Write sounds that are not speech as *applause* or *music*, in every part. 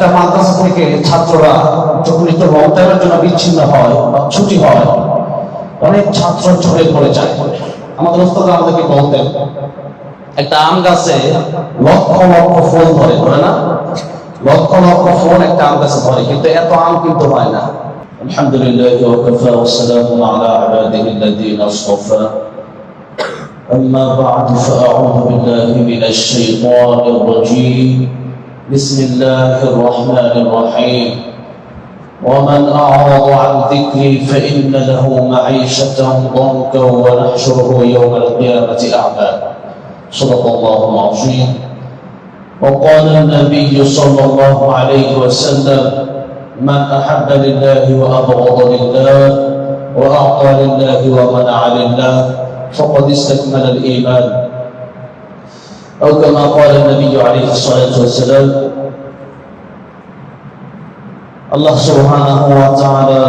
একটা মাদ্রাসা থেকে ছাত্ররা যখন একটু লং টাইমের জন্য বিচ্ছিন্ন হয় বা ছুটি হয় অনেক ছাত্র ঝরে পড়ে যায় আমাদের ওস্তাদ আমাদেরকে বলতেন একটা আম গাছে লক্ষ লক্ষ ফল ধরে ধরে না লক্ষ লক্ষ ফল একটা আম গাছে ধরে কিন্তু এত আম কিন্তু হয় না الحمد لله وكفى والسلام على عباده الذين اصطفى أما بعد فأعوذ بالله من الشيطان الرجيم بسم الله الرحمن الرحيم. ومن أعرض عن ذكري فإن له معيشة ضنكا ونحشره يوم القيامة أعمى. صدق الله العظيم. وقال النبي صلى الله عليه وسلم من أحب لله وأبغض لله وأعطى لله ومنع لله فقد استكمل الإيمان. أو كما قال النبي عليه الصلاة والسلام আল্লাহ সুবহানাহু ওয়া তাআলা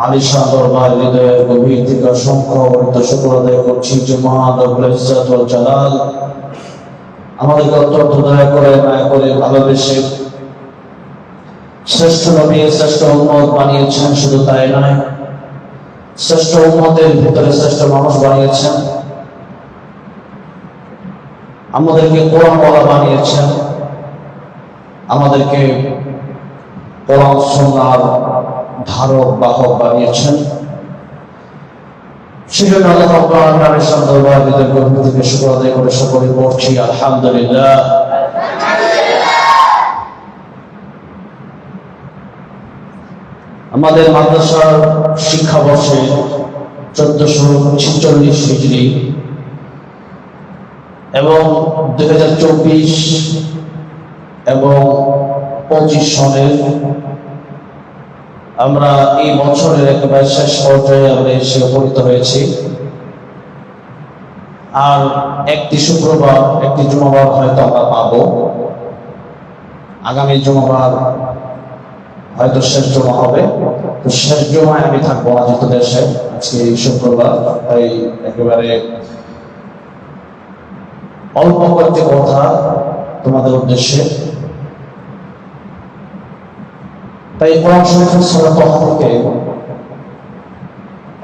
আলিশান দরবার হৃদয়ের গভীর থেকে অসংখ্য অগণিত শুকর আদায় করছি যে মহান রব্বুল ইজ্জত ওয়াল জালাল আমাদেরকে অত্যন্ত দয়া করে মায়া করে ভালোবেসে শ্রেষ্ঠ নবী শ্রেষ্ঠ উম্মত বানিয়েছেন শুধু তাই নয় শ্রেষ্ঠ উম্মতের ভিতরে শ্রেষ্ঠ মানুষ বানিয়েছেন আমাদেরকে কোরআন বলা বানিয়েছেন। আমাদেরকে কোরআন সুন্নার ধারক, বাহক বানিয়েছেন। সেজন্য আল্লাহ রাব্বুল দরবার হৃদয় গভীর থেকে শুকর আদায় করে সকলে পড়ছি, আলহামদুলিল্লাহ। আমাদের মাদ্রাসার শিক্ষাবর্ষে চোদ্দশো ছিচল্লিশ হিজড়ি এবং দুই হাজার চব্বিশ এবং পঁচিশ সনের আমরা এই বছরের একেবারে শেষ পর্যায়ে আমরা এসে উপনীত হয়েছি। আর একটি শুক্রবার, একটি জুমাবার হয়তো আমরা পাবো। আগামী জুমাবার হয়তো শেষ জমা হবে। তো শেষ জমায় আমি থাকব না দেশে। আজকে শুক্রবার, তাই একেবারে অল্প কয়েকটি কথা তোমাদের উদ্দেশ্যে। তাই কোরআন শরীফের সূরা তাহা থেকে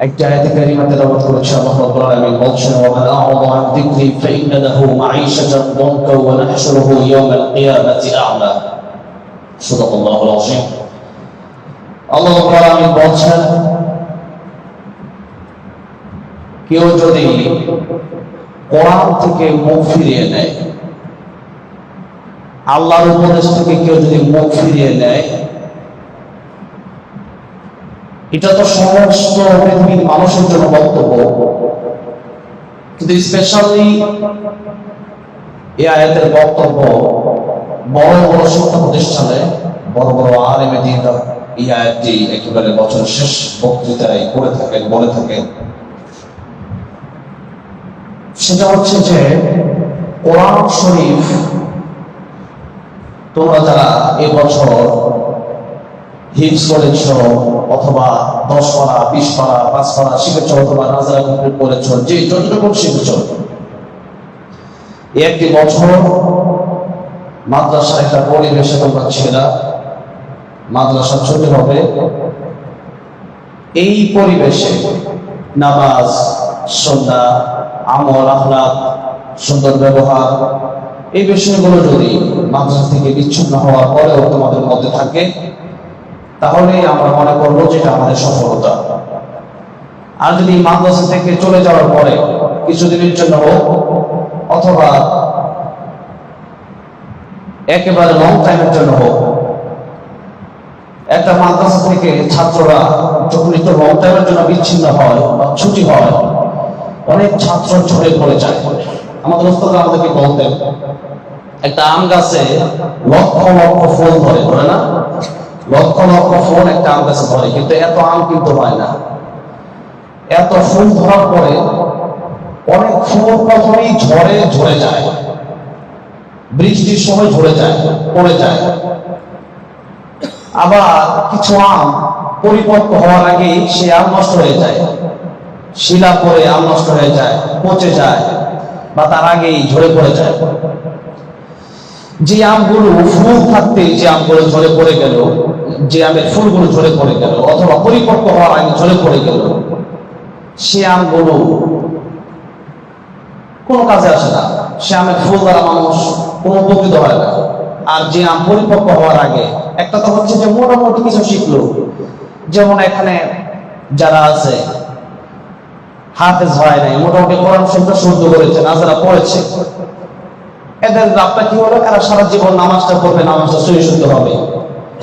একটি আয়াতে কারিমা তেলাওয়াত করেছে আল্লাহ রাব্বুল আলামিন বলছেন ওয়া মান আ'রাদা আন যিকরি ফাইন্না লাহু মাঈশাতান দানকা ওয়া নাহশুরুহু ইয়াওমাল কিয়ামাতি আ'মা সাদাকাল্লাহুল আযীম আল্লাহ রাব্বুল আলামিন বলছেন, কেউ যদি কোরআন থেকে মুখ ফিরিয়ে নেয়। আল্লাহর উপদেশ থেকে কেউ যদি মুখ ফিরিয়ে নেয়, এটা তো সমস্ত পৃথিবীর মানুষের জন্য বক্তব্য। কিন্তু স্পেশালি এই আয়াতের বক্তব্য বড় বড় শিক্ষা প্রতিষ্ঠানে, বড় বড় আর এম এই আয়াতটি একেবারে বছর শেষ বক্তৃতায় করে থাকেন, বলে থাকেন। সেটা হচ্ছে যে কোরআন শরীফ তোমরা যারা এবছর হিপস করেছ অথবা দশ পারা, বিশ পারা, পাঁচ পারা শিখেছ অথবা নাজারা কমপ্লিট করেছ, যে যতটুকু শিখেছ, একটি বছর মাদ্রাসার একটা পরিবেশে তোমরা ছেলেরা মাদ্রাসা ছুটি হবে, এই পরিবেশে নামাজ সন্ধ্যা আমল আহ্লাদ সুন্দর ব্যবহার, এই বিষয়গুলো যদি মাদ্রাসা থেকে বিচ্ছিন্ন হওয়ার পরেও তোমাদের মধ্যে থাকে, তাহলে আমরা মনে করব যেটা আমাদের সফলতা। আর যদি মাদ্রাসা থেকে চলে যাওয়ার পরে কিছুদিনের জন্য হোক, অথবা একেবারে লং টাইমের জন্য হোক, একটা মাদ্রাসা থেকে ছাত্ররা যখন একটু লং টাইমের জন্য বিচ্ছিন্ন হয় বা ছুটি হয় অনেক ছাত্র ঝরে পড়ে যায়। আমাদের ওস্তাদ আমাদেরকে বলতেন একটা আম গাছে লক্ষ লক্ষ ফল ধরে ধরে না? লক্ষ লক্ষ ফল একটা আম গাছে ধরে, কিন্তু এত আম কিন্তু হয় না। এত ফুল ধরার পরে অনেক ফুল প্রথমেই ঝড়ে ঝরে যায়। বৃষ্টির সময় ঝরে যায়, পড়ে যায়। আবার কিছু আম পরিপক্ক হওয়ার আগেই সে আম নষ্ট হয়ে যায়। শিলা পরে আম নষ্ট হয়ে যায়, পচে যায়, বা তার আগেই ঝরে পড়ে যায়। যে আমগুলো ফুল থাকতে যে আমগুলো ঝরে পড়ে গেল, যে আমের ফুলগুলো ঝরে পড়ে গেল, অথবা পরিপক্ক হওয়ার আগে ঝরে পড়ে গেল, সে আমগুলো কোনো কাজে আসে না। সে আমের ফুল দ্বারা মানুষ কোনো উপকৃত হয় না। আর যে আম পরিপক্ক হওয়ার আগে, একটা তো হচ্ছে যে মোটামুটি কিছু শিখলো। যেমন এখানে যারা আছে হাফেজ হয় নাই, মোটামুটি কোরআন শব্দ শুদ্ধ করেছে নাজারা পড়েছে। এদের লাভটা কি হলো? এরা সারা জীবন নামাজটা পড়বে, নামাজটা সহি শুদ্ধ হবে।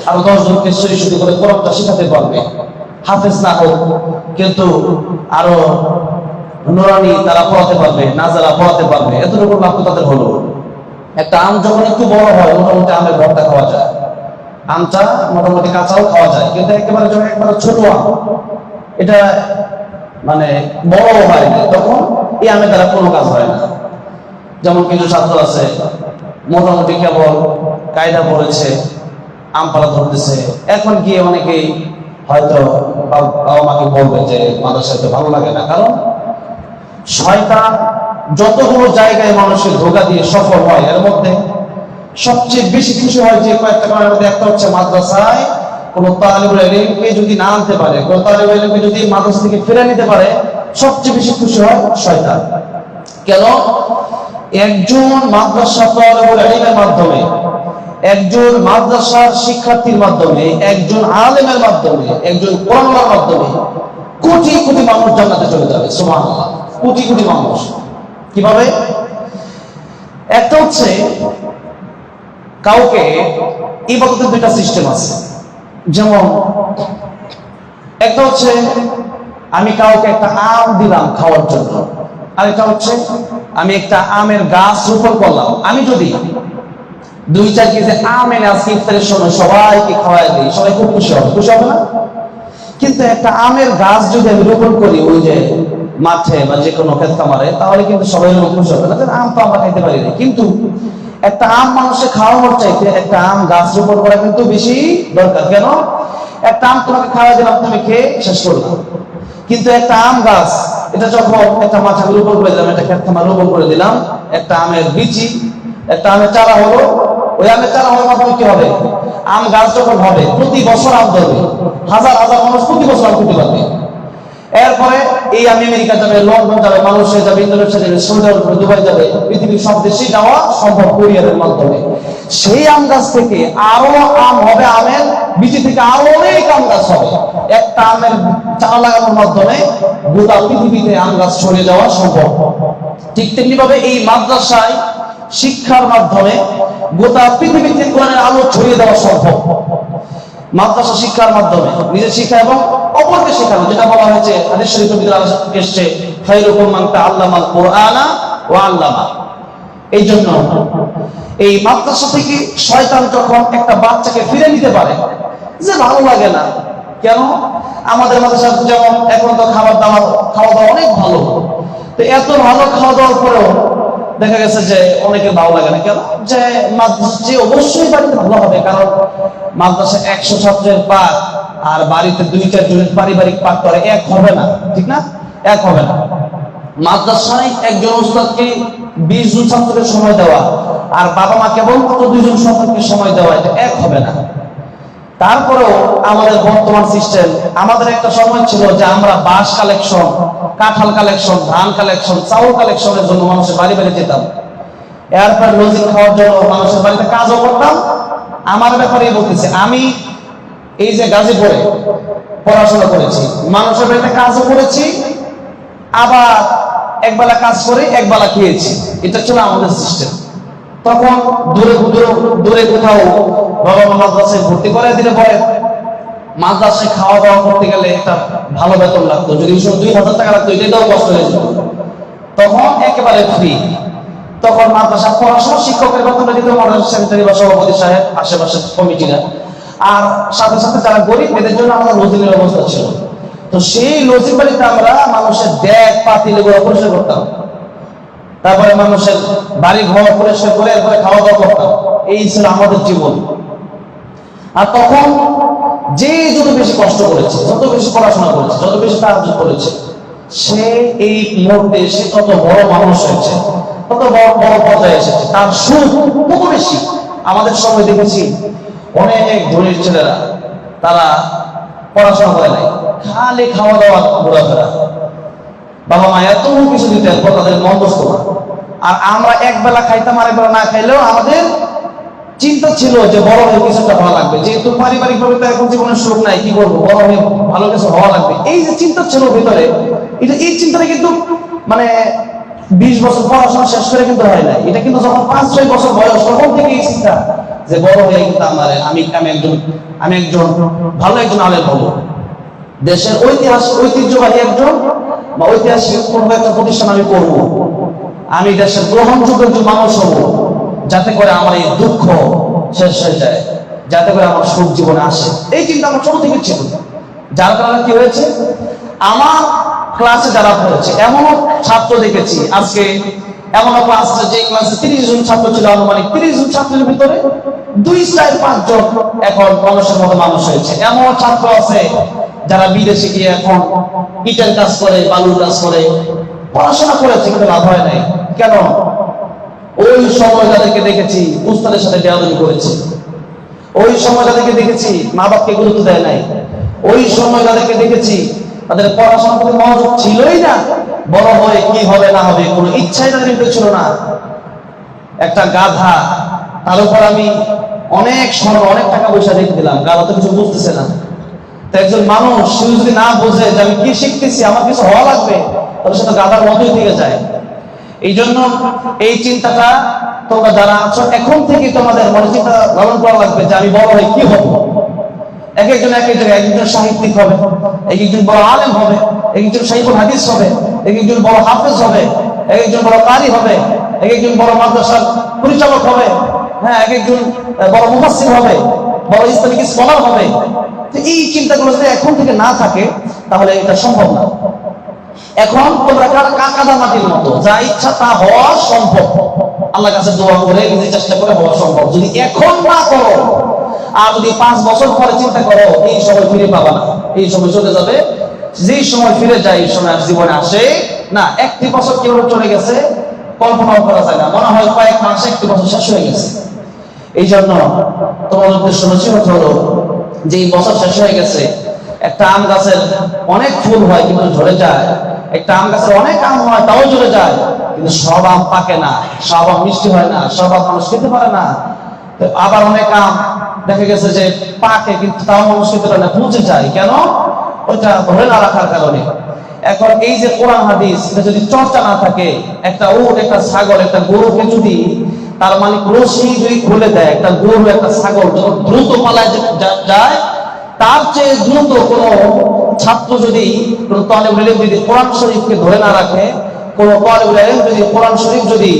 আর দশ জনকে সহি শুদ্ধ করে কোরআনটা শিখাতে পারবে। হাফেজ না হোক, কিন্তু আরও নুরানি তারা পড়াতে পারবে, নাজারা পড়াতে পারবে। এতটুকু লাভ তাদের হলো। একটা আম যখন একটু বড় হয়, মোটামুটি আমের ভর্তা খাওয়া যায়। আমটা মোটামুটি কাঁচাও খাওয়া যায়, কিন্তু একেবারে যখন একবারে ছোট আম, এটা মানে বড় হয় তখন এই আমের দ্বারা কোনো কাজ হয় না। যেমন কিছু ছাত্র আছে, মোটামুটি কেবল কায়দা পড়েছে, আম পালা ধরতেছে। এখন গিয়ে অনেকেই হয়তো বাব- মাকে বলবে যে, মাদ্রাসায় তো ভালো লাগে না। কারণ শয়তান যতগুলো জায়গায় মানুষের ধোকা দিয়ে সফল হয়, এর মধ্যে সবচেয়ে বেশি খুশি হয় যে কয়েকটা কারণের মধ্যে একটা হচ্ছে মাদ্রাসায় কোন তালিবুল ইলমকে যদি না আনতে পারে কোন তালিবুল ইলমকে যদি মাদ্রাসা থেকে ফিরে নিতে পারে, সবচেয়ে বেশি খুশি হয় শয়তান। কেন? একজন মাদ্রাসা তালিবুল ইলমের মাধ্যমে, একজন মাদ্রাসার শিক্ষার্থীর মাধ্যমে, একজন আলেমের মাধ্যমে, একজন কোরআনের মাধ্যমে কোটি কোটি মানুষ জান্নাতে চলে যাবে, সুবহানাল্লাহ। কোটি কোটি মানুষ। কীভাবে? একটা হচ্ছে, কাউকে ইবাদতের দুইটা সিস্টেম আছে। যেমন, একটা হচ্ছে, আমি কাউকে একটা আম দিলাম খাওয়ার জন্য। আরেকটা হচ্ছে, আমি একটা আমের গাছ রোপণ করলাম। আমি যদি দুই, চার কেজি আম এনে আজকে ইফতারের সময় সবাইকে খাওয়াই দিই, সবাই খুব খুশি হবে। খুশি হবে না? কিন্তু একটা আমের গাছ যদি আমি রোপণ করি ওই যে মাঠে বা যে কোনো ক্ষেত খামারে, তাহলে কিন্তু সবাই খুশি হবে না। আম তো আমরা খাইতে পারি না। কিন্তু একটা আম মানুষের খাওয়ানোর চাইতে একটা আম গাছ রোপণ করা কিন্তু বেশি দরকার। কেন? একটা আম তোমাকে খাওয়া দিলাম, তুমি খেয়ে শেষ করলাম কিন্তু একটা আম গাছ, এটা যখন একটা মাথা রোপণ করে দিলাম, একটা ক্ষেত খামার রোপণ করে দিলাম, একটা আমের বিচি, একটা আমের চারা হলো, ওই আমের চারা হওয়ার মাধ্যমে কি হবে? আম গাছ যখন হবে, প্রতি বছর আম ধরবে। হাজার হাজার মানুষ প্রতি বছর আম খেতে পারবে। এরপরে এই আমি আমেরিকা যাবে, লন্ডন যাবে, মালয়েশিয়া যাবে, ইন্দোনেশিয়া যাবে দুবাই যাবে, পৃথিবীর সব দেশে যাওয়া সম্ভব কুরিয়ারের মাধ্যমে। সেই আম গাছ থেকে আরও আম হবে, আমের বিচি থেকে আরও অনেক আম গাছ হবে। একটা আমের চারা লাগানোর মাধ্যমে গোটা পৃথিবীতে আম গাছ ছড়িয়ে যাওয়া সম্ভব। ঠিক তেমনি ভাবে এই মাদ্রাসায় শিক্ষার মাধ্যমে গোটা পৃথিবীতে কোরআনের আলো ছড়িয়ে দেওয়া সম্ভব। মাদ্রাসা শিক্ষার মাধ্যমে, নিজের শিক্ষা এবং অপরকে শেখানো, যেটা বলা হয়েছে হাদিস আলোচনা এসছে খায়রুকুম মান তাআল্লামাল কুরআনা ওয়া আল্লামা। এই জন্য এই মাদ্রাসা থেকে শয়তান যখন একটা বাচ্চাকে ফিরে নিতে পারে, যে ভালো লাগে না, কেন? আমাদের মাদ্রাসা যেমন এখন তো খাবার দাবার, খাওয়া দাওয়া অনেক ভালো। তো এত ভালো খাওয়া দাওয়ার পরেও দেখা গেছে যে অনেকে ভালো লাগে না। কেন? যে মাদ্রাসা অবশ্যই বাড়িতে ভালো হবে, কারণ মাদ্রাসা একশো ছাত্রের পাঠ আর বাড়িতে দুই চার জনের পারিবারিক পাঠ করে, এক হবে না। ঠিক না? এক হবে না। মাদ্রাসায় একজন উস্তাদকে বিশ জন ছাত্রকে সময় দেওয়া, আর বাবা মা কেবলমাত্র দুইজন সন্তানকে সময় দেওয়া, এটা এক হবে না। তারপরেও আমাদের বর্তমান সিস্টেম আমাদের একটা সময় ছিল যে আমরা বাঁশ কালেকশন কাঁঠাল কালেকশন ধান কালেকশন চাউল কালেকশনের জন্য মানুষের বাড়ি বাড়ি যেতাম। এরপর লজিং খাওয়ার জন্য মানুষের বাড়িতে কাজও করতাম। আমার ব্যাপারে বলতেছে, আমি এই যে গাজীপুরে পড়াশোনা করেছি, মানুষের বাড়িতে কাজও করেছি, আবার একবেলা কাজ করে, একবেলা খেয়েছি। এটা ছিল আমাদের সিস্টেম তখন দূরে দূরে দূরে কোথাও বাবা মাদ্রাসায় ভর্তি করে দিলে পরে মাদ্রাসায় খাওয়া দাওয়া করতে গেলে একটা ভালো বেতন লাগতো। যদি দুই হাজার টাকা লাগতো এটাও কষ্ট হয়ে তখন একেবারে ফ্রি তখন মাদ্রাসা পড়াশোনা শিক্ষকের বেতনটা দিত, মাদ্রাসা সেক্রেটারি বা সভাপতি সাহেব আশেপাশের কমিটিরা। আর সাথে সাথে যারা গরিব, এদের জন্য আমাদের লজিনের অবস্থা ছিল। তো সেই লজির বাড়িতে আমরা মানুষের দেখ পাতিল এগুলো পরিষ্কার করতাম। তারপরে মানুষের বাড়ি ঘর পরিষ্কার করে এরপরে খাওয়া দাওয়া করতাম। এই ছিল আমাদের জীবন। আর তখন যে যত বেশি কষ্ট করেছে, যত বেশি পড়াশোনা করেছে, যত বেশি কাজ করেছে, সে এই মুহূর্তে সে তত বড় মানুষ হয়েছে, তত বড় বড় পর্যায়ে এসেছে। তার সুখ কত বেশি। আমাদের সময় দেখেছি, অনেক ধনীর ছেলেরা, তারা পড়াশোনা করে নাই। খালি খাওয়া দাওয়া ঘোরাফেরা। বাবা মা এত কিছু দিতে এরপর তাদের মন না আর আমরা এক বেলা খাইতাম আর বেলা না খাইলেও আমাদের চিন্তা ছিল যে বড় হয়ে কিছু একটা হওয়া লাগবে। যেহেতু পারিবারিক ভাবে তো এখন জীবনে সুখ নাই, কি করব? বড় হয়ে ভালো কিছু হওয়া লাগবে। এই যে চিন্তা ছিল ভিতরে, এটা এই চিন্তাটা কিন্তু মানে বিশ বছর পড়াশোনা শেষ করে কিন্তু হয় নাই। এটা কিন্তু যখন পাঁচ, ছয় বছর বয়স, তখন থেকে এই চিন্তা যে বড় হয়ে কিন্তু আমার আমি আমি একজন আমি একজন ভালো একজন আলেম হব। দেশের ঐতিহাসিক, ঐতিহ্যবাহী একজন বা ঐতিহাসিক কোনো একটা প্রতিষ্ঠান আমি করব। আমি দেশের গ্রহণযোগ্য একজন মানুষ হব, যাতে করে আমার এই দুঃখ শেষ হয়ে যায়, যাতে করে আমার সুখ জীবনে আসে। এই চিন্তা আমার ছোট থেকে ছিল। যার কারণে কি হয়েছে? আমার ক্লাসে যারা পড়েছে, এমনও ছাত্র দেখেছি, আজকে এমনও ক্লাস যে ক্লাসে তিরিশ জন ছাত্র ছিল, আনুমানিক তিরিশ জন ছাত্রের ভিতরে দুই চার পাঁচজন এখন মানুষের মতো মানুষ হয়েছে। এমন ছাত্র আছে যারা বিদেশে গিয়ে এখন ইটের কাজ করে, বালুর কাজ করে, পড়াশোনা করেছে, কিন্তু লাভ হয় নাই। কেন? ওই সময় তাদেরকে দেখেছি উস্তাদের সাথে দেওয়াদি করেছে। ওই সময় তাদেরকে দেখেছি মা বাপকে গুরুত্ব দেয় নাই। ওই সময় তাদেরকে দেখেছি তাদের পড়াশোনা প্রতি মনোযোগ ছিলই না। বড় হয়ে কি হবে, না হবে, কোনো ইচ্ছাই তাদের ছিল না। একটা গাধা, তার উপর আমি অনেক সময় অনেক টাকা পয়সা রেখে দিলাম। গাধা তো কিছু বুঝতেছে না। একজন মানুষ যদি না বোঝে যে আমি কি শিখতেছি, আমার কিছু হওয়া লাগবে, তাহলে সে তো গাধার মতোই থেকে যায়। এই জন্য এই চিন্তাটা তোমরা যারা আছো, এখন থেকে তোমাদের মনে চিন্তা লালন করা লাগবে যে আমি বড় হয়ে কি হব। এক একজন এক একজন একজন সাহিত্যিক হবে, এক একজন বড় আলেম হবে, এক একজন সাহিবুল হাদিস হবে, এক একজন বড় হাফেজ হবে, এক একজন বড় কারি হবে, এক একজন বড় মাদ্রাসার পরিচালক হবে হ্যাঁ এক একজন বড় মুফাসসির হবে, বড় ইসলামিক স্কলার হবে এই চিন্তাগুলো যদি এখন থেকে না থাকে, তাহলে এটা সম্ভব না। এখন তোমরা কাদা মাটির মতো, যা ইচ্ছা তা হওয়া সম্ভব। আল্লাহ কাছে দোয়া করে নিজে চেষ্টা করে হওয়া সম্ভব। যদি এখন না করো, আর যদি পাঁচ বছর পরে চিন্তা করো, এই সময় ফিরে পাবা না। এই সময় চলে যাবে। যেই সময় ফিরে যায়, এই সময় জীবনে আসে না। একটি বছর কীভাবে চলে গেছে, কল্পনাও করা যায় না। মনে হয় কয়েক মাসে, একটি বছর শেষ হয়ে গেছে। এই জন্য তোমার উদ্দেশ্য হলো যে বছর শেষ হয়ে গেছে, একটা আম গাছের অনেক ফুল হয় কিন্তু ঝরে যায়। একটা আম গাছের অনেক আম হয়, তাও ঝরে যায়, কিন্তু সব আম পাকে না, সব আম মিষ্টি হয় না, সব আম মানুষ খেতে পারে না। আবার অনেক আম দেখা গেছে যে পাকে, কিন্তু তাও মানুষ খেতে পারে না পৌঁছে যায়। কেন? ওইটা ধরে না রাখার কারণে। এখন এই যে কোরআন হাদিস যদি চর্চা না থাকে, একটা উট, একটা ছাগল, একটা গরুকে যদি তার মালিক রশি যদি খুলে দেয়, একটা গরু, একটা ছাগল যখন দ্রুত পালায় যায়, তার চেয়ে দ্রুত কোন ছাত্র যদি কোন তলেব যদি কোরআন শরীফকে ধরে না রাখে, কোন তলেব যদি কোরআন শরীফ যদি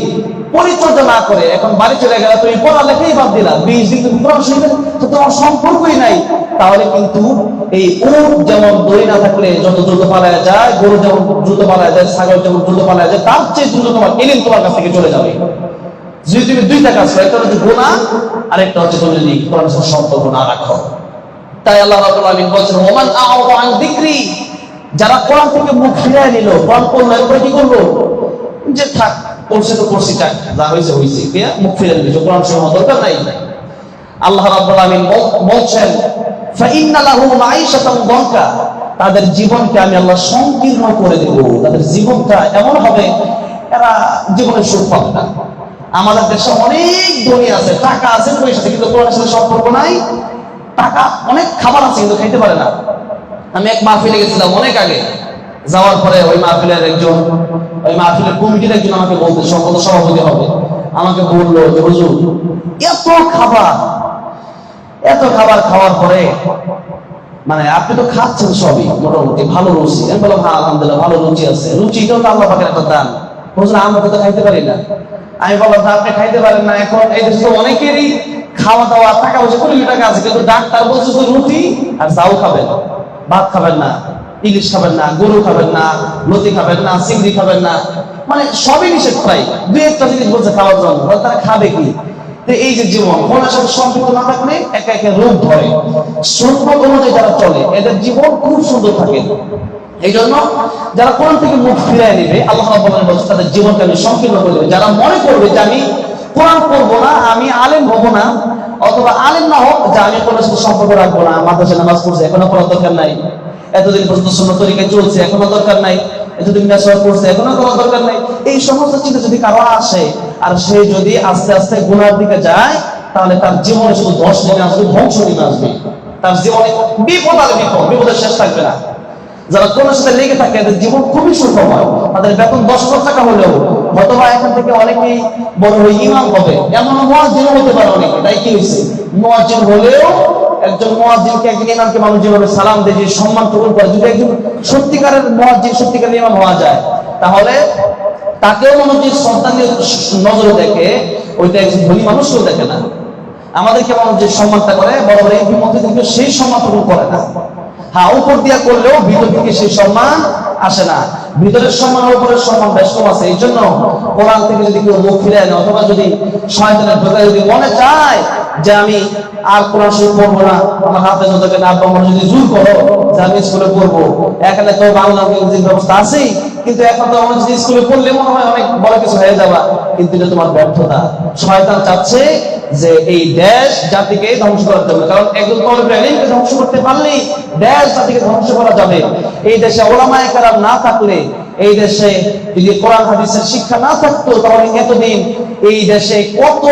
পরিচর্যা না করে, এখন বাড়ি চলে গেলে, তুমি পড়ালেখাই বাদ দিলা, বিশ দিন কোরআন শরীফের তো তোমার সম্পর্কই নাই। তাহলে কিন্তু এই উট যেমন দড়ি না থাকলে যত দ্রুত পালায় যায়, গরু যেমন দ্রুত পালায় যায়, ছাগল যেমন দ্রুত পালায় যায়, তার চেয়ে দ্রুত তোমার এলিম তোমার কাছ থেকে চলে যাবে। যদি তুমি দুইটা কাজ করো একটা হচ্ছে গুণা আরেকটা হচ্ছে তুমি যদি সাথে সম্পর্ক না রাখো। তাই আল্লাহ রাব্বুল আলামিন বলেছেন, ওমান যারা কোরআন থেকে মুখ ফিরিয়ে নিল, কোরআন পড়ল, এরপরে কি করল? যে থাক তো থাক, যা হয়েছে হয়েছে মুখ ফিরিয়ে নিল কোরআন শোনা দরকার নাই। আল্লাহ রাব্বুল আলামিন বল- বলছেন তাদের জীবনকে আমি আল্লাহ সংকীর্ণ করে দেব। তাদের জীবনটা এমন হবে, এরা জীবনে সুখ পাবে না। আমাদের দেশে অনেক ধনী আছে, টাকা আছে পয়সা কিন্তু কোরআনের সাথে সম্পর্ক নাই। টাকা, অনেক খাবার আছে কিন্তু খাইতে পারে না। আমি এক মাহফিলে গেছিলাম অনেক আগে। যাওয়ার পরে ওই মাহফিলের একজন, ওই মাহফিলের কমিটির একজন আমাকে বলতে সম্পদ সভাপতি হবে। আমাকে বলল যে, হুজুর, এত খাবার এত খাবার খাওয়ার পরে মানে আপনি তো খাচ্ছেন সবই, মোটামুটি ভালো রুচি। আমি বললাম হ্যাঁ আলহামদুলিল্লাহ, ভালো রুচি আছে। রুচিটাও তো আল্লাহ পাকের একটা দান। অনেকেরই খাওয়া দাওয়া টাকা রুটি আর খাবেন, ভাত খাবেন না, ইলিশ খাবেন না, গরু খাবেন না, লতি খাবেন না, চিংড়ি খাবেন না। মানে সবই নিষেধ প্রায়। দুই একটা জিনিস বলছে খাওয়ার জন্য তারা খাবে কি? এই যে জীবন কোরআনের সাথে সম্পৃক্ত না থাকলে একা একা রোগ ধরে। সুন্নত অনুযায়ী যারা চলে, এদের জীবন খুব সুন্দর থাকে। এই জন্য যারা কোরআন থেকে মুখ ফিরিয়ে নেবে, আল্লাহ রাব্বুল বলছে তাদের জীবনকে আমি সংকীর্ণ করে দেবে। যারা মনে করবে যে আমি কোরআন পড়ব না, আমি আলেম হব না, অথবা আলেম না হোক, যে আমি কোনো সাথে সম্পর্ক রাখব না মাদ্রাসা নামাজ পড়ছে, এখনও পড়ার দরকার নাই। এতদিন পর্যন্ত শূন্য তরিকায় চলছে, এখনও দরকার নাই। এতদিন মেসর করছে এখনও করার দরকার নাই। এই সমস্ত চিন্তা যদি কারও আসে, আর সে যদি আস্তে আস্তে গুনার দিকে যায়, তাহলে তার জীবনে শুধু ধস নেমে আসবে, ধ্বংস নেমে আসবে। তার জীবনে বিপদ আর বিপদ, বিপদের শেষ থাকবে না। যারা কোন সাথে লেগে থাকে, এদের জীবন খুবই সুখম হয় তাদের বেতন দশ হাজার টাকা হলেও, হয়তোবা এখান থেকে অনেকেই বড় হয়ে ইমাম হবে। এমন মহাজিন হতে পারে অনেকে, তাই কি হয়েছে? মহাজিন হলেও একজন মহাজিনকে একজন ইমামকে মানুষ যেভাবে সালাম দিয়ে, যে সম্মান গ্রহণ করে, যদি একজন সত্যিকারের মহাজিন সত্যিকারের ইমাম হওয়া যায়, তাহলে তাকেও মানুষ যে সন্তান নজরে দেখে, ওইটা একজন ধনী মানুষকেও দেখে না। আমাদেরকে মানুষ যে সম্মানটা করে বড় বড় এমপি মন্ত্রীদেরকে সেই সম্মানটুকু করে না। হ্যাঁ উপর দিয়া করলেও ভিতর থেকে সেই সম্মান আসে না। ভিতরের সম্মান, উপরের সম্মান বেশ কম আছে। এই জন্য কোরআন থেকে যদি কেউ মুখ ফিরে আনে অথবা যদি শয়তানের ঢোকায় যদি মনে চায় যে আমি আর কোরআন শরীফ পড়ব না, আমার হাতে যতকে না আমার যদি জোর করো, যে আমি স্কুলে পড়ব এখানে তো বাংলা ইংরেজির ব্যবস্থা আছেই কিন্তু এখন তো আমার স্কুলে পড়লে মনে হয় অনেক বড় কিছু হয়ে যাবা, কিন্তু এটা তোমার ব্যর্থতা। শয়তান চাচ্ছে যে এই দেশ জাতিকে ধ্বংস করার জন্য, কারণ একজন আলিমকে ধ্বংস করতে পারলেই দেশ জাতিকে ধ্বংস করা যাবে। এই দেশে ওলামায়ে কারাম না থাকলে, এই দেশে যদি কোরআন, হাদিসের শিক্ষা না থাকতো, তাহলে এতদিন এই দেশে কত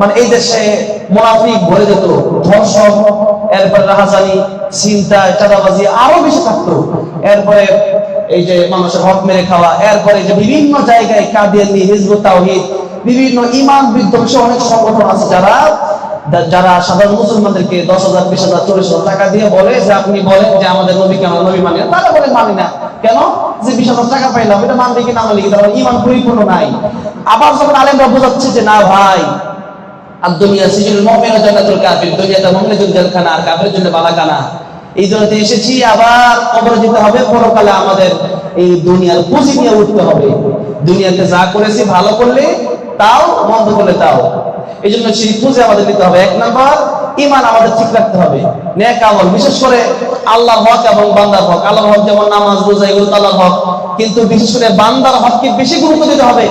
মানে এই দেশে মুনাফিক ভরে যেত, ধর্ষণ, এরপরে রাহাজানি চিন্তা চাঁদাবাজি আরও বেশি থাকতো। এরপরে এই যে মানুষের হক মেরে খাওয়া, এরপরে যে বিভিন্ন জায়গায় কাদিয়ানি, হিজবুত তাওহীদ, বিভিন্ন ইমান বিধ্বংসী অনেক সংগঠন আছে যারা যারা সাধারণ মুসলমানদেরকে দশ হাজার, বিশ হাজার, চল্লিশ হাজার টাকা দিয়ে বলে যে আপনি বলেন যে আমাদের নবীকে আমরা নবী মানি তারা বলে মানি না। কেন? যে বিশ হাজার টাকা পাইলাম, এটা মানবে কি না মানলে কি? তারা ইমান পরিপূর্ণ নাই। আবার যখন আলেমরা বোঝাচ্ছে যে না ভাই, আর দুনিয়া সিজুল মুমিন জান্নাতুল কাফির, দুনিয়াতে মুমিনের জেলখানা আর কাফিরের জন্য বালাখানা। এই দুনিয়াতে এসেছি, আবার কবরে যেতে হবে, পরকালে আমাদের এই দুনিয়ার পুঁজি নিয়ে উঠতে হবে। দুনিয়াতে যা করেছি, ভালো করলে তাও, মন্দ করলে তাও। এই জন্য সেই পুঁজি আমাদের নিতে হবে। এক নাম্বার ইমান আমাদের ঠিক রাখতে হবে। নেক আমল, বিশেষ করে আল্লাহর হক এবং বান্দার হক। আল্লাহর হক যেমন নামাজ, রোজা, এগুলো আল্লাহর হক। কিন্তু বিশেষ করে বান্দার হককে বেশি গুরুত্ব দিতে হবে।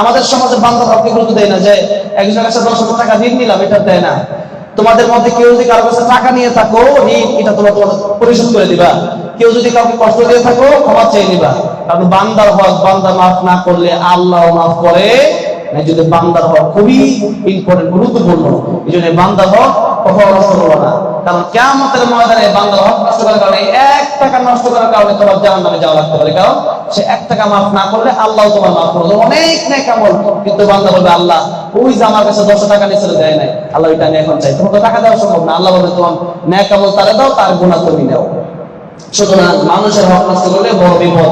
আমাদের সমাজে বান্দার হককে গুরুত্ব দেয় না যে, একজনের কাছে দশ হাজার টাকা ঋণ নিলাম, এটা দেয় না। তোমাদের মধ্যে কেউ যদি কারও কাছে টাকা নিয়ে থাকো, ঋণ, এটা তোমরা তোমাদের পরিশোধ করে দিবা। কেউ যদি কাউকে কষ্ট দিয়ে থাকো, ক্ষমা চেয়ে নিবা। কারণ বান্দার হক, বান্দা মাফ না করলে আল্লাহ মাফ করে যদি বান্দার হক খুবই ইম্পর্টেন্ট গুরুত্বপূর্ণ। এই জন্য বান্দার হক কখনো না। ময়দানে হক নষ্ট করার কারণে এক টাকা নষ্ট করার কারণে তোমার নামে যাওয়া লাগতে পারে। কারণ সে এক টাকা মাফ না করলে আল্লাহ তোমার মাফ অনেক কিন্তু বান্দা বলবে, আল্লাহ, ওই যে আমার কাছে দশ টাকা দেয় নাই, আল্লাহ এখন চাই। তোমাকে টাকা দেওয়া সম্ভব না। আল্লাহ বলবে, তোমার দাও, তার গুণা তুমি নাও। সুতরাং মানুষের হক নষ্ট করলে বড় বিপদ।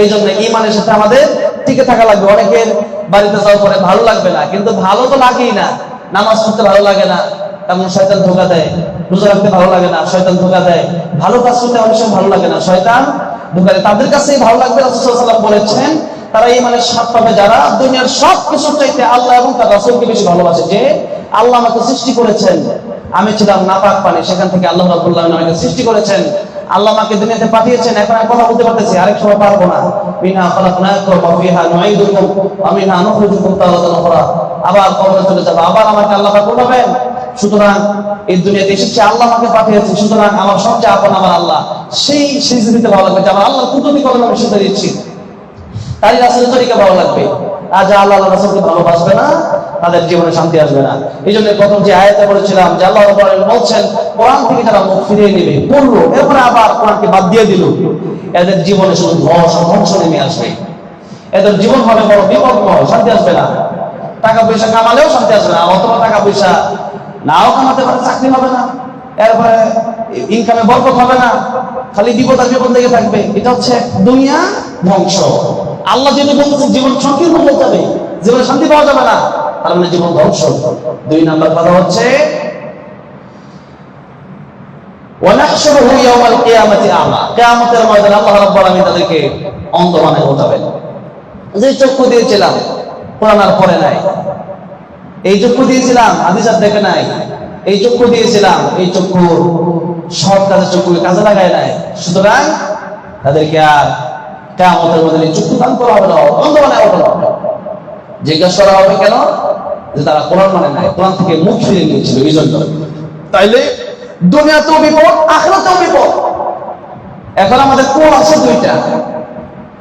এই জন্য ইমানের সাথে আমাদের টিকে থাকা লাগবে। অনেকের বাড়িতে যাওয়ার পরে ভালো লাগবে না, কিন্তু ভালো তো লাগেই না। নামাজ পড়তে ভালো লাগে না। তেমন শয়তান ধোকা দেয়। রোজা রাখতে ভালো লাগে না, শয়তান ধোকা দেয়। ভালো কাজ করতে অনেক সময় ভালো লাগে না, শয়তান ধোকা দেয়। তাদের কাছেই ভালো লাগবে রাসূলুল্লাহ বলেছেন, তারা এই মানে সাত পাবে যারা দুনিয়ার সব কিছু চাইতে আল্লাহ এবং তার রাসূলকে বেশি ভালোবাসে। যে আল্লাহ আমাকে সৃষ্টি করেছেন, আমি ছিলাম নাপাক পানি, সেখান থেকে আল্লাহ রাব্বুল আলামিন আমাকে সৃষ্টি করেছেন। আল্লাহ আমাকে দুনিয়াতে পাঠিয়েছেন, এখন আমি কথা বলতে পারতেছি, আরেক সময় পারব না। মিনহা খালাকনাকুম ওয়া ফিহা নুঈদুকুম ওয়া মিনহা নুখরিজুকুম তাওরাতান উখরা। আবার কবরে চলে যাব, আবার আমাকে আল্লাহ পাক উঠাবেন সুতরাং এই দুনিয়াতে এসেছি আল্লাহ আমাকে পাঠিয়েছে, সুতরাং আমার সবচেয়ে আপন আমার আল্লাহ। সেই সিরিজ দিতে ভালো লাগবে আমার আল্লাহর কুদরতি কদমে আমি সেটা দিচ্ছি তারই রাসূলের তরিকা ভালো লাগবে। যা আল্লাহ আল্লাহ রাসূলকে ভালোবাসবে না, তাদের জীবনে শান্তি আসবে না। এই জন্য প্রথম যে আয়াতে বলেছিলাম যে আল্লাহ বলছেন, কোরআন থেকে যারা মুখ ফিরিয়ে নেবে, পড়ল, এরপরে আবার কোরআনকে বাদ দিয়ে দিল। এদের জীবনে শুধু ধস ধ্বংস নেমে আসবে। এদের জীবন হবে বড় বিপদময়, শান্তি আসবে না। টাকা পয়সা কামালেও শান্তি আসবে না। অথবা টাকা পয়সা নাও কামাতে পারে, চাকরি হবে না। এরপরে ইনকামে বরকত হবে না। খালি বিপদ আর বিপদ লেগে থাকবে। এটা হচ্ছে দুনিয়া ধ্বংস। আল্লাহ যদি বলতেছেন জীবন সংকীর্ণ হয়ে যাবে। জীবনে শান্তি পাওয়া যাবে না। তার মানে জীবন ধ্বংস। দুই নাম্বার কথা হচ্ছে আল্লাহ তাদেরকে যে চক্ষু দিয়েছিলাম কোরআন আর পড়ে নাই। এই চক্ষু দিয়েছিলাম, হাদিস আর দেখে নাই। এই চক্ষু দিয়েছিলাম, এই চক্ষু সব কাজে চক্ষুকে কাজে লাগায় নাই। সুতরাং তাদেরকে আর কেমতের মধ্যে চক্ষু দান করা হবে না অন্ধ ওঠানো হবে। জিজ্ঞাসা করা হবে কেন? যে তারা কোরআন মানে নাই, কোরআন থেকে মুখ ফিরে নিয়েছিল, এই জন্য। তাইলে দুনিয়াতেও বিপদ, আখরাতেও বিপদ। এখন আমাদের কোন আছে দুইটা।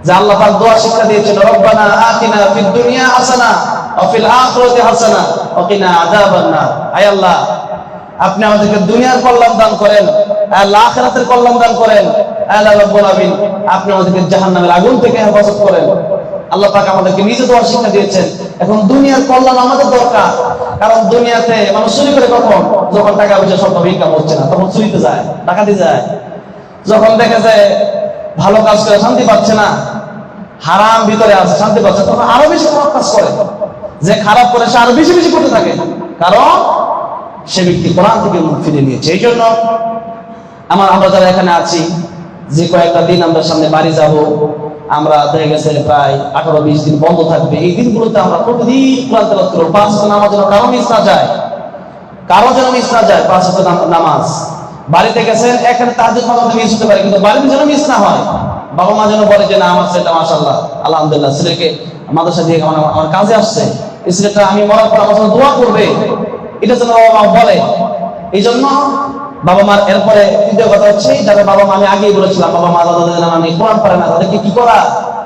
যে আল্লাহ পাক দোয়া শিক্ষা দিয়েছেন, রব্বানা আতিনা ফিদ দুনিয়া হাসানা ফিল হাসানা কিনা আযাবান নার। আল্লাহ, আপনি আমাদেরকে দুনিয়ার কল্যাণ দান করেন আখিরাতের কল্যাণ দান করেন, আল্লাহ রাব্বুল আমিন আপনি আমাদেরকে জাহান্নামের আগুন থেকে হেফাজত করেন। আল্লাহ পাক আমাদেরকে নিজে দোয়া শিক্ষা দিয়েছেন। এখন দুনিয়ার কল্যাণ আমাদের দরকার, কারণ দুনিয়াতে মানুষ চুরি করে কখন? যখন টাকা পয়সা সব ইনকাম হচ্ছে না, তখন চুরিতে যায়, ডাকাতি যায়। যখন দেখে যে ভালো কাজ করে শান্তি পাচ্ছে না। হারাম ভিতরে আছে, শান্তি পাচ্ছে তখন আরও বেশি খারাপ কাজ করে। যে খারাপ করে, সে আরও বেশি বেশি করতে থাকে। কারণ সে ব্যক্তি কোরআন থেকে মুখ ফিরে নিয়েছে। এই জন্য আমার, আমরা যারা এখানে আছি, যে কয়েকটা দিন আমরা সামনে বাড়ি যাব, আমরা দেখা গেছে প্রায় আঠারো বিশ দিন বন্ধ থাকবে। এই দিনগুলোতে আমরা প্রতিদিন কোরআন তেলাওয়াত করব। পাঁচ নামাজ যেন কারও মিস না যায়। কারও যেন মিস না যায়, পাঁচ নামাজ। বাড়িতে গেছেন, এখানে তাহাজুদ মাঝে মিস হতে পারে, কিন্তু বাড়িতে যেন মিস না হয়, বাবা মা যেন বলে যে, না, আমার ছেলেটা মাশাআল্লাহ, আলহামদুলিল্লাহ, ছেলেকে মাদ্রাসা দিয়ে আমার আমার কাজে আসছে, এই ছেলেটা আমি মরার পর আমার দোয়া করবে। এটা যেন বাবা মা বলে। এই জন্য বাবা মার এরপরে তৃতীয় কথা হচ্ছে যারা বাবা মা, আমি আগেই বলেছিলাম, বাবা মা দাদা দাদা নানি কোরআন পারে না, তাদেরকে কি করা?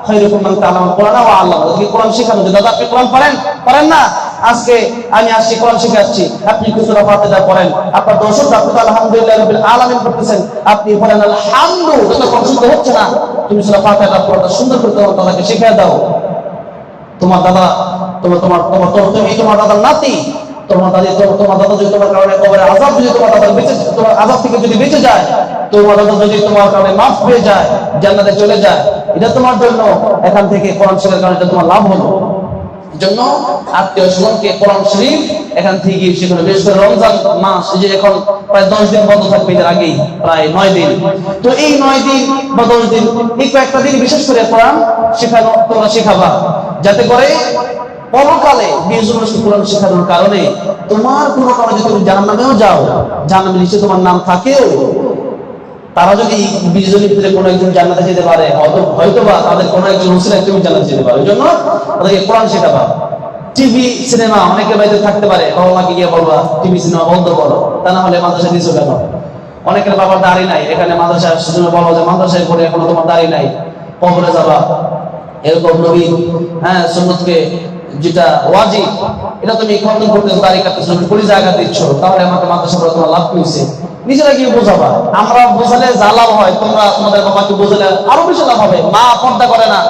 খৈরুকুম কোরআন আল্লাহ কোরআন শেখানো দাদা আপনি কোরআন পারেন পারেন না? আজকে আমি আসছি, কোরআন শিখে আসছি। আপনি কুসুরা ফাতিহা পড়েন। আপনার দর্শক আপনি আলহামদুলিল্লাহ রাব্বিল আলামিন করতেছেন আপনি পড়েন আলহামদু এটা পছন্দ হচ্ছে না। তুমি সূরা ফাতিহা পড়তে সুন্দর করে তোমার দাদাকে শিখিয়ে দাও। তোমার দাদা, তোমার তোমার তোমার তোমার- তুমি, তোমার দাদার নাতি, তোমার দাদি, তোমার দাদা যদি তোমার কারণে কবরে আজাব যদি তোমার দাদা বেঁচে, তোমার আজাব থেকে যদি বেঁচে যায়, তোমার দাদা যদি তোমার কারণে মাফ হয়ে যায়, জান্নাতে চলে যায়, এটা তোমার জন্য। এখান থেকে কোরআন শেখার কারণে তোমার লাভ হলো। জন্য আত্মীয় স্বজনকে কোরআন শরীফ এখান থেকে সেখানে বিশেষ করে রমজান মাস যে এখন প্রায় দশ দিন বন্ধ থাকবে এর আগেই প্রায় নয় দিন। তো এই নয় দিন বা দশ দিন, এই কয়েকটা দিন বিশেষ করে কোরআন শেখানো তোমরা শেখাবা। যাতে করে পরকালে বিশ কোরআন শেখানোর কারণে তোমার কোনো কারণে যদি তুমি জাহান্নামেও যাও, জাহান্নামের নিচে তোমার নাম থাকেও তারা যদি বিশ জনের ভিতরে কোনো একজন জান্নাতে যেতে পারে, হয়তো বা তাদের কোনো একজন মুসলিম তুমি জান্নাতে যেতে পারে। ওই জন্য তাদেরকে কোরআন শেখাবা টিভি, সিনেমা অনেকে বাড়িতে থাকতে পারে। বাবা মাকে গিয়ে বলবা, টিভি, সিনেমা বন্ধ করো। তা না হলে মাদ্রাসা দিছো কেন? অনেকের বাবার দাড়ি নাই। এখানে মাদ্রাসা সেজন্য বলো যে মাদ্রাসায় পড়ে এখনও তোমার দাড়ি নাই। কবরে যাবা। এরকম নবী হ্যাঁ সুন্নতকে যেটা ওয়াজিব এটা তুমি খতম করতে দাঁড়িয়ে কাটতেছো, তুমি জায়গা দিচ্ছ। তাহলে আমাকে মাদ্রাসা তোমার লাভ পেয়েছে নিজেরা গিয়ে বোঝাবা। আমরা বোঝালে লাভ হয়, তোমরা তোমাদের বাবাকে বোঝালে আরও বেশি লাভ হবে। মা পর্দা করে না।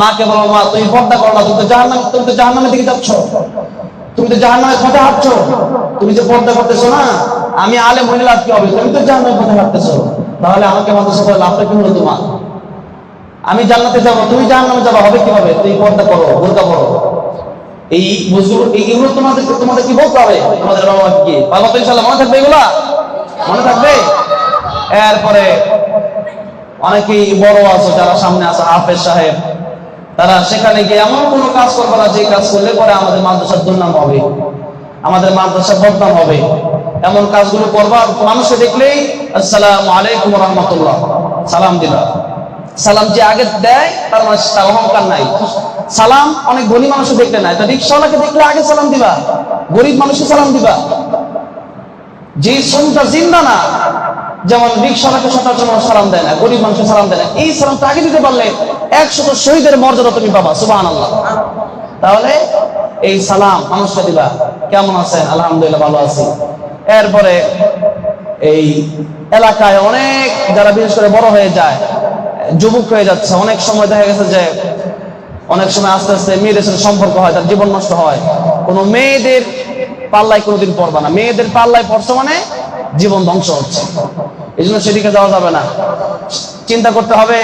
মাকে বলো, মা, তুমি পর্দা করো না, তুমি তো জাহান্নাম তুমি তো জাহান্নামের দিকে যাচ্ছ। তুমি তো জাহান্নামের পথে হাঁটছো। তুমি যে পর্দা করতেছো না, আমি আলে মহিলা কি হবে? তুমি তো জাহান্নামের পথে হাঁটতেছো। তাহলে আমাকে মাদ্রাসা করে লাভটা কি হলো তোমার? আমি জান্নাতে যাব, তুমি জাহান্নামে যাবা, হবে কীভাবে? তুমি পর্দা করো, বোরকা করো এই বুঝগুলো এইগুলো তোমাদের তোমাদের কি বলতে হবে? তোমাদের বাবা কি? বাবা তো ইনশাল্লাহ মনে থাকবে এগুলা? মনে থাকবে? এরপরে অনেকেই বড় আছে, যারা সামনে আছে, হাফেজ সাহেব। তারা সেখানে গিয়ে এমন কোনো কাজ করবে না, যে কাজ করলে পরে আমাদের মাদ্রাসার দুর্নাম হবে। আমাদের মাদ্রাসার বদনাম হবে। এমন কাজগুলো করবা, মানুষে দেখলেই, আসসালামু আলাইকুম রহমতুল্লাহ। সালাম দিলা সালাম যে আগে দেয়, তার মানে তার অহংকার নাই। সালাম অনেক ধনী মানুষও দেখলে নাই তো রিক্সাওয়ালাকে দেখলে আগে সালাম দিবা। গরিব মানুষকে সালাম দিবা। যে শ্রমটা জিন্দা না, যেমন রিক্সাওয়ালাকে সচরাচর মানুষ সালাম দেয় না, গরিব মানুষকে সালাম দেয় না, এই সালামটা আগে দিতে পারলে একশত শহীদের মর্যাদা তুমি পাবা সুবাহ আল্লাহ তাহলে এই সালাম মানুষকে দিবা। কেমন আছেন? আলহামদুলিল্লাহ ভালো আছি। এরপরে এই এলাকায় অনেক যারা বিশেষ করে বড় হয়ে যায়, যুবক হয়ে যাচ্ছে, অনেক সময় দেখা গেছে যে অনেক সময় আস্তে আস্তে মেয়েদের সাথে সম্পর্ক হয়, তার জীবন নষ্ট হয়। কোনো মেয়েদের পাল্লায় কোনোদিন পড়বা না। মেয়েদের পাল্লায় পড়ছো মানে জীবন ধ্বংস হচ্ছে। এই জন্য সেদিকে যাওয়া যাবে না। চিন্তা করতে হবে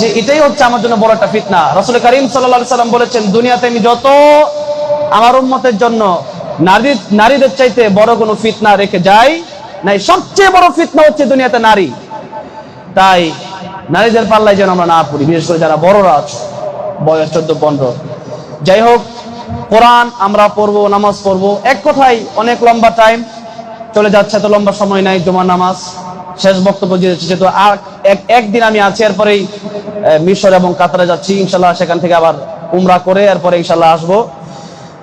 যে এটাই হচ্ছে আমার জন্য বড় একটা ফিতনা। রসুল করিম সাল্লা সাল্লাম বলেছেন, দুনিয়াতে আমি যত আমার উন্মতের জন্য নারী, নারীদের চাইতে বড় কোনো ফিতনা রেখে যাই নাই, সবচেয়ে বড় ফিতনা হচ্ছে দুনিয়াতে নারী। তাই নারীদের পাল্লায় যেন আমরা না পড়ি, বিশেষ করে যারা বড়রা আছে, বয়স চোদ্দ, পনেরো। যাই হোক কোরআন আমরা পড়ব, নামাজ পড়ব। এক কথাই অনেক লম্বা টাইম চলে যাচ্ছে তো লম্বা সময় নাই জুমার নামাজ। শেষ বক্তব্য যেহেতু আর এক একদিন আমি আছি, এরপরেই মিশর এবং কাতারে যাচ্ছি। ইনশাল্লাহ সেখান থেকে আবার উমরা করে এরপরে ইনশাল্লাহ আসব।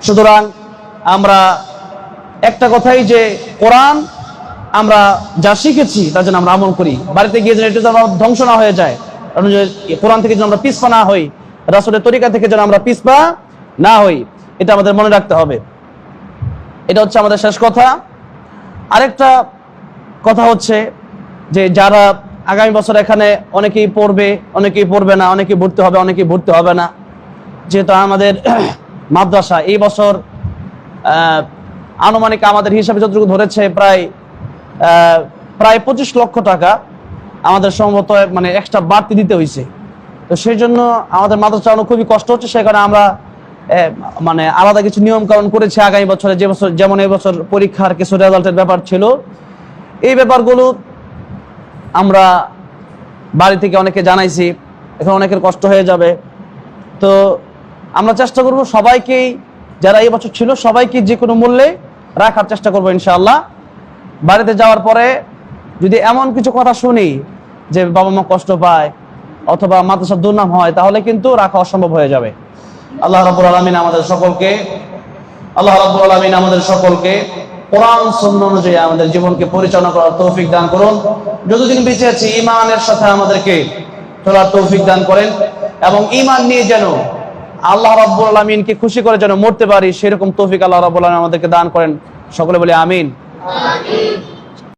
সুতরাং আমরা একটা কথাই যে, কোরআন আমরা যা শিখেছি, তার জন্য আমরা আমল করি। বাড়িতে গিয়ে যেন এটা যেন ধ্বংস না হয়ে যায়, কারণ কোরআন থেকে যেন আমরা পিসপা না হই, রাসুলের তরিকা থেকে যেন আমরা পিসপা না হই। এটা আমাদের মনে রাখতে হবে। এটা হচ্ছে আমাদের শেষ কথা। আরেকটা কথা হচ্ছে যে যারা আগামী বছর এখানে অনেকেই পড়বে অনেকেই পড়বে না, অনেকেই ভর্তি হবে, অনেকেই ভর্তি হবে না। যেহেতু আমাদের *clears throat* মাদ্রাসা এই বছর আনুমানিক আমাদের হিসাবে যতটুকু ধরেছে প্রায় প্রায় পঁচিশ লক্ষ টাকা আমাদের সম্ভবত মানে এক্সট্রা বাড়তি দিতে হয়েছে। তো সেই জন্য আমাদের মাদ্রাসা খুবই কষ্ট হচ্ছে কারণে আমরা মানে আলাদা কিছু নিয়ম কানুন করেছি আগামী বছরে, যে বছর যেমন এবছর পরীক্ষার কিছু রেজাল্টের ব্যাপার ছিল। এই ব্যাপারগুলো আমরা বাড়ি থেকে অনেকে জানাইছি, এখন অনেকের কষ্ট হয়ে যাবে। তো আমরা চেষ্টা করব সবাইকেই, যারা এই বছর ছিল, সবাইকে যে কোনো মূল্যে রাখার চেষ্টা করব ইনশাআল্লাহ। বাড়িতে যাওয়ার পরে যদি এমন কিছু কথা শুনি যে বাবা মা কষ্ট পায়, অথবা মাদ্রাসার দুর্নাম হয়, তাহলে কিন্তু রাখা অসম্ভব হয়ে যাবে। আল্লাহ রাব্বুল আলামিন আমাদের সকলকে, আল্লাহ রাব্বুল আলামিন আমাদের সকলকে কোরআন, সুন্নাহ অনুযায়ী আমাদের জীবনকে পরিচালনা করার তৌফিক দান করুন। যতদিন বেঁচে আছি ইমানের সাথে আমাদেরকে চলার তৌফিক দান করেন এবং ইমান নিয়ে যেন আল্লাহ রাব্বুল আলামিনকে খুশি করে যেন মরতে পারি, সেরকম তৌফিক আল্লাহ রাব্বুল আলামিন আমাদেরকে দান করেন। সকলে বলে আমিন।